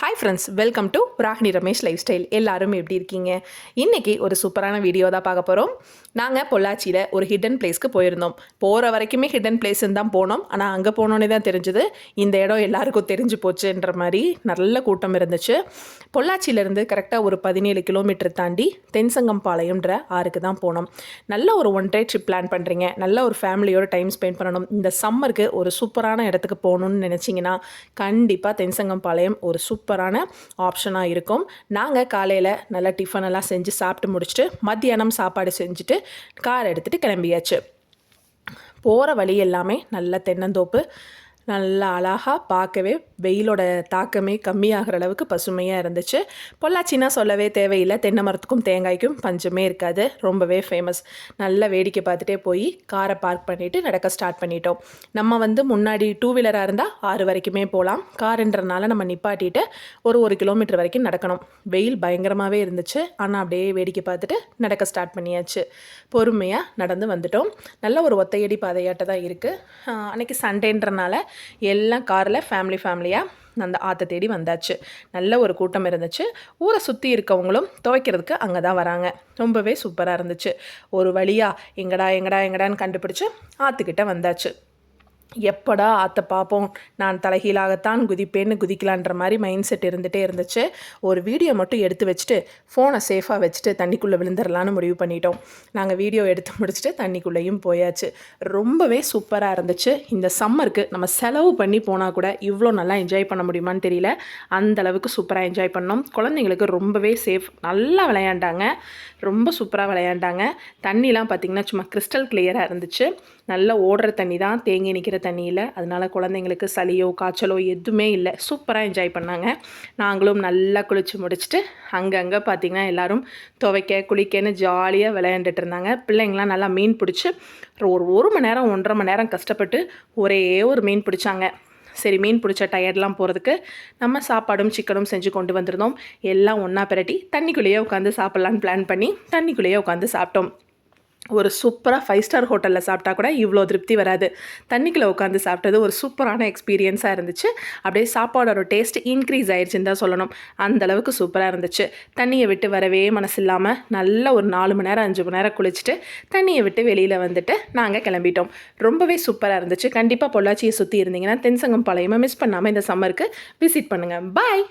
Hi friends welcome to Ragini Ramesh lifestyle எல்லாரும் எப்படி இருக்கீங்க? இன்றைக்கி ஒரு சூப்பரான வீடியோ தான் பார்க்க போகிறோம் நாங்கள் பொள்ளாச்சியில் ஒரு ஹிடன் பிளேஸ்க்கு போயிருந்தோம். போகிற வரைக்குமே ஹிடன் பிளேஸ்ன்னு தான் போனோம். ஆனால் அங்கே போனோன்னே தான் தெரிஞ்சுது. இந்த இடம் எல்லாருக்கும் தெரிஞ்சு போச்சுன்ற மாதிரி நல்ல கூட்டம் இருந்துச்சு. பொள்ளாச்சியிலேருந்து கரெக்டாக ஒரு பதினேழு கிலோமீட்டர் தாண்டி தென்சங்கம்பாளையம்ன்ற ஆறுக்கு தான் போனோம். நல்ல ஒரு ஒன் டே ட்ரிப் பிளான் பண்ணுறீங்க நல்ல ஒரு ஃபேமிலியோட டைம் ஸ்பெண்ட் பண்ணணும். இந்த சம்மருக்கு ஒரு சூப்பரான இடத்துக்கு போகணுன்னு நினச்சிங்கன்னா கண்டிப்பாக தென்சங்கம்பாளையம் ஒரு சூப்பர் சூப்பரான ஆப்ஷனாக இருக்கும். நாங்கள் காலையில் நல்லா டிஃபன் எல்லாம் செஞ்சு சாப்பிட்டு முடிச்சுட்டு மத்தியானம் சாப்பாடு செஞ்சுட்டு கார் எடுத்துகிட்டு கிளம்பியாச்சு. போகிற வழி எல்லாமே நல்ல தென்னந்தோப்பு. நல்லா அழகாக பார்க்கவே வெயிலோட தாக்கமே கம்மியாகிற அளவுக்கு பசுமையாக இருந்துச்சு. பொள்ளாச்சின்னா சொல்லவே தேவையில்லை. தென்னை மரத்துக்கும் தேங்காய்க்கும் பஞ்சமே இருக்காது. ரொம்பவே ஃபேமஸ் நல்லா வேடிக்கை பார்த்துட்டே போய் காரை பார்க் பண்ணிவிட்டு நடக்க ஸ்டார்ட் பண்ணிட்டோம். நம்ம வந்து முன்னாடி டூ வீலராக இருந்தால் ஆறு வரைக்குமே போகலாம் காருன்றனால நம்ம நிப்பாட்டிட்டு ஒரு ஒரு கிலோமீட்டர் வரைக்கும் நடக்கணும். வெயில் பயங்கரமாகவே இருந்துச்சு. ஆனால் அப்படியே வேடிக்கை பார்த்துட்டு நடக்க ஸ்டார்ட் பண்ணியாச்சு. பொறுமையாக நடந்து வந்துட்டோம். நல்ல ஒரு ஒத்தையடி பாதையாட்ட தான் இருக்குது அன்றைக்கி சண்டேன்றனால எல்லாம் காரில் ஃபேமிலி ஃபேமிலியாக அந்த ஆற்றை தேடி வந்தாச்சு. நல்ல ஒரு கூட்டம் இருந்துச்சு. ஊரை சுற்றி இருக்கவங்களும் துவைக்கிறதுக்கு அங்கே தான் வராங்க. ரொம்பவே சூப்பராக இருந்துச்சு. ஒரு வழியாக எங்கடா எங்கடா எங்கடான்னு கண்டுபிடிச்சி ஆற்றுக்கிட்ட வந்தாச்சு. எப்படா ஆற்ற பார்ப்போம் நான் தலைகீழாகத்தான் குதிப்பேன்னு குதிக்கலான்ற மாதிரி மைண்ட் செட் இருந்துகிட்டே இருந்துச்சு. ஒரு வீடியோ மட்டும் எடுத்து வச்சுட்டு ஃபோனை சேஃபாக வச்சுட்டு தண்ணிக்குள்ளே விழுந்துடலான்னு முடிவு பண்ணிட்டோம். நாங்கள் வீடியோ எடுத்து முடிச்சுட்டு தண்ணிக்குள்ளேயும் போயாச்சு. ரொம்பவே சூப்பராக இருந்துச்சு. இந்த சம்மருக்கு நம்ம செலவு பண்ணி போனால் கூட இவ்வளோ நல்லா என்ஜாய் பண்ண முடியுமான்னு தெரியல. அந்த அளவுக்கு சூப்பராக என்ஜாய் பண்ணோம். குழந்தைங்களுக்கு ரொம்பவே சேஃப் நல்லா விளையாண்டாங்க. ரொம்ப சூப்பராக விளையாண்டாங்க. தண்ணிலாம் பார்த்திங்கன்னா சும்மா கிறிஸ்டல் கிளியராக இருந்துச்சு. நல்லா ஓடுற தண்ணி தான் தேங்கி நிற்கிற தண்ணி தண்ணியில். அதனால் குழந்தைங்களுக்கு சளியோ காய்ச்சலோ எதுவுமே இல்லை. சூப்பராக என்ஜாய் பண்ணாங்க. நாங்களும் நல்லா குளித்து முடிச்சுட்டு அங்கங்கே பார்த்திங்கன்னா எல்லோரும் துவைக்க குளிக்கன்னு ஜாலியாக விளையாண்டுட்டு இருந்தாங்க. பிள்ளைங்களாம் நல்லா மீன் பிடிச்சி ஒரு ஒரு மணி நேரம் ஒன்றரை மணி நேரம் கஷ்டப்பட்டு ஒரே ஒரு மீன் பிடிச்சாங்க. சரி மீன் பிடிச்ச டயர்டெலாம் போகிறதுக்கு நம்ம சாப்பாடும் சிக்கனும் செஞ்சு கொண்டு வந்திருந்தோம். எல்லாம் ஒன்றா பிரட்டி தண்ணிக்குள்ளேயே உட்காந்து சாப்பிட்லான்னு பிளான் பண்ணி தண்ணிக்குள்ளேயே உட்காந்து சாப்பிட்டோம். ஒரு சூப்பராக ஃபைவ் ஸ்டார் ஹோட்டலில் சாப்பிட்டா கூட இவ்வளோ திருப்தி வராது. தண்ணிக்குள்ளே உட்காந்து சாப்பிட்டது ஒரு சூப்பரான எக்ஸ்பீரியன்ஸாக இருந்துச்சு. அப்படியே சாப்பாடோட டேஸ்ட் இன்க்ரீஸ் ஆயிடுச்சுன்னு தான் சொல்லணும். அந்தளவுக்கு சூப்பராக இருந்துச்சு. தண்ணியை விட்டு வரவே மனசு இல்லாமல் நல்ல ஒரு நாலு மணி நேரம் அஞ்சு மணி நேரம் குளிச்சுட்டு தண்ணியை விட்டு வெளியில் வந்துட்டு நாங்கள் கிளம்பிட்டோம். ரொம்பவே சூப்பராக இருந்துச்சு. கண்டிப்பாக பொள்ளாச்சியை சுற்றி இருந்தீங்கன்னா தென்சங்கம் பாளையமாக மிஸ் பண்ணாமல் இந்த சம்மருக்கு விசிட் பண்ணுங்கள் பாய்